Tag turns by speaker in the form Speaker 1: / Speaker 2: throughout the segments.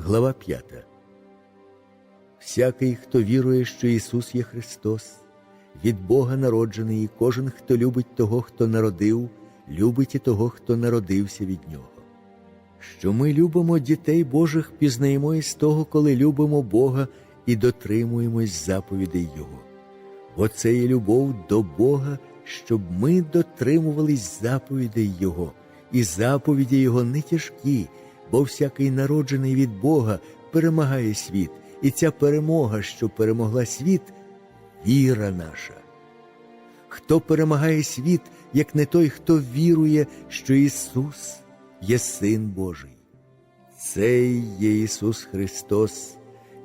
Speaker 1: глава 5. Всякий, хто вірує, що Ісус є Христос, від Бога народжений, і кожен, хто любить того, хто народив, любить і того, хто народився від Нього. Що ми любимо дітей Божих, пізнаємо із того, коли любимо Бога і дотримуємось заповідей Його. Бо це є любов до Бога, щоб ми дотримувались заповідей Його, і заповіді Його не тяжкі, бо всякий народжений від Бога перемагає світ, і ця перемога, що перемогла світ, віра наша. Хто перемагає світ, як не той, хто вірує, що Ісус є Син Божий. Цей є Ісус Христос,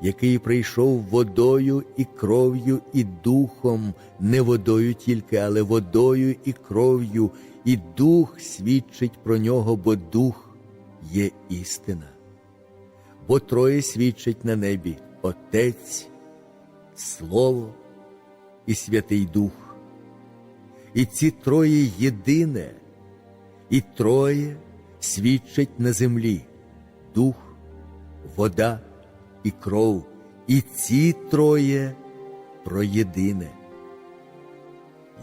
Speaker 1: який прийшов водою і кров'ю і духом, не водою тільки, але водою і кров'ю, і дух свідчить про нього, бо дух є істина. Бо троє свідчить на небі Отець, Слово і Святий Дух. І ці троє єдине, і троє свідчать на землі дух, вода і кров, і ці троє про єдине.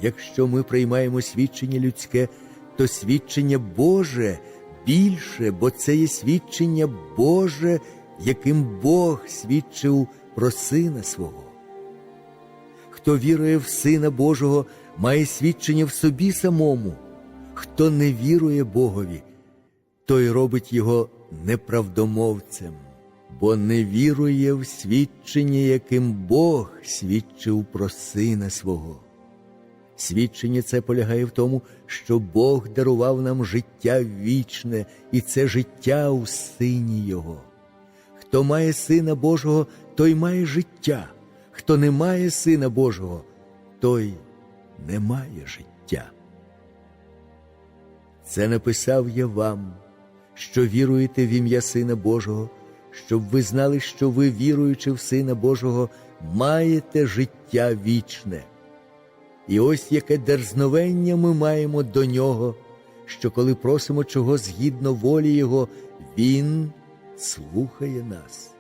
Speaker 1: Якщо ми приймаємо свідчення людське, то свідчення Боже більше, бо це є свідчення Боже, яким Бог свідчив про Сина свого. Хто вірує в Сина Божого, має свідчення в собі самому. Хто не вірує Богові, той робить його неправдомовцем, бо не вірує в свідчення, яким Бог свідчив про Сина свого. Свідчення це полягає в тому, що Бог дарував нам життя вічне, і це життя у Сині Його. Хто має Сина Божого, той має життя, хто не має Сина Божого, той не має життя. Це написав я вам, що віруєте в ім'я Сина Божого, щоб ви знали, що ви, віруючи в Сина Божого, маєте життя вічне. І ось яке дерзновення ми маємо до нього, що коли просимо чого згідно волі Його, Він слухає нас.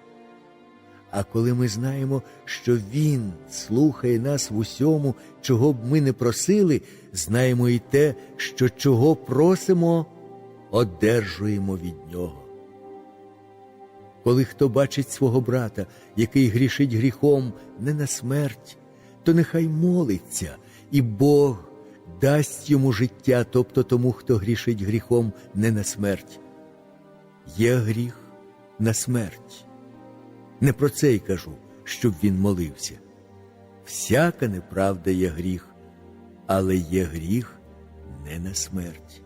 Speaker 1: А коли ми знаємо, що Він слухає нас в усьому, чого б ми не просили, знаємо і те, що чого просимо, одержуємо від Нього. Коли хто бачить свого брата, який грішить гріхом не на смерть, то нехай молиться, і Бог дасть йому життя, тобто тому, хто грішить гріхом не на смерть. Є гріх на смерть. Не про це й кажу, щоб він молився. Всяка неправда є гріх, але є гріх не на смерть.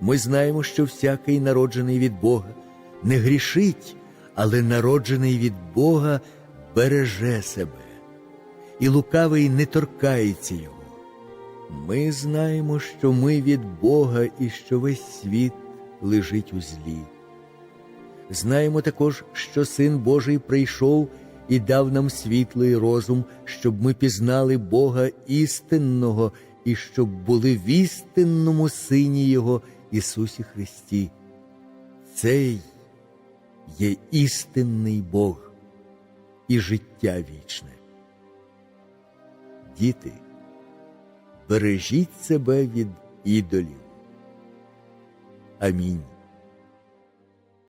Speaker 1: Ми знаємо, що всякий народжений від Бога не грішить, але народжений від Бога береже себе, і лукавий не торкається його. Ми знаємо, що ми від Бога і що весь світ лежить у злі. Знаємо також, що Син Божий прийшов і дав нам світлий розум, щоб ми пізнали Бога істинного і щоб були в істинному Сині Його Ісусі Христі. Цей є істинний Бог і життя вічне. Діти, бережіть себе від ідолів. Амінь.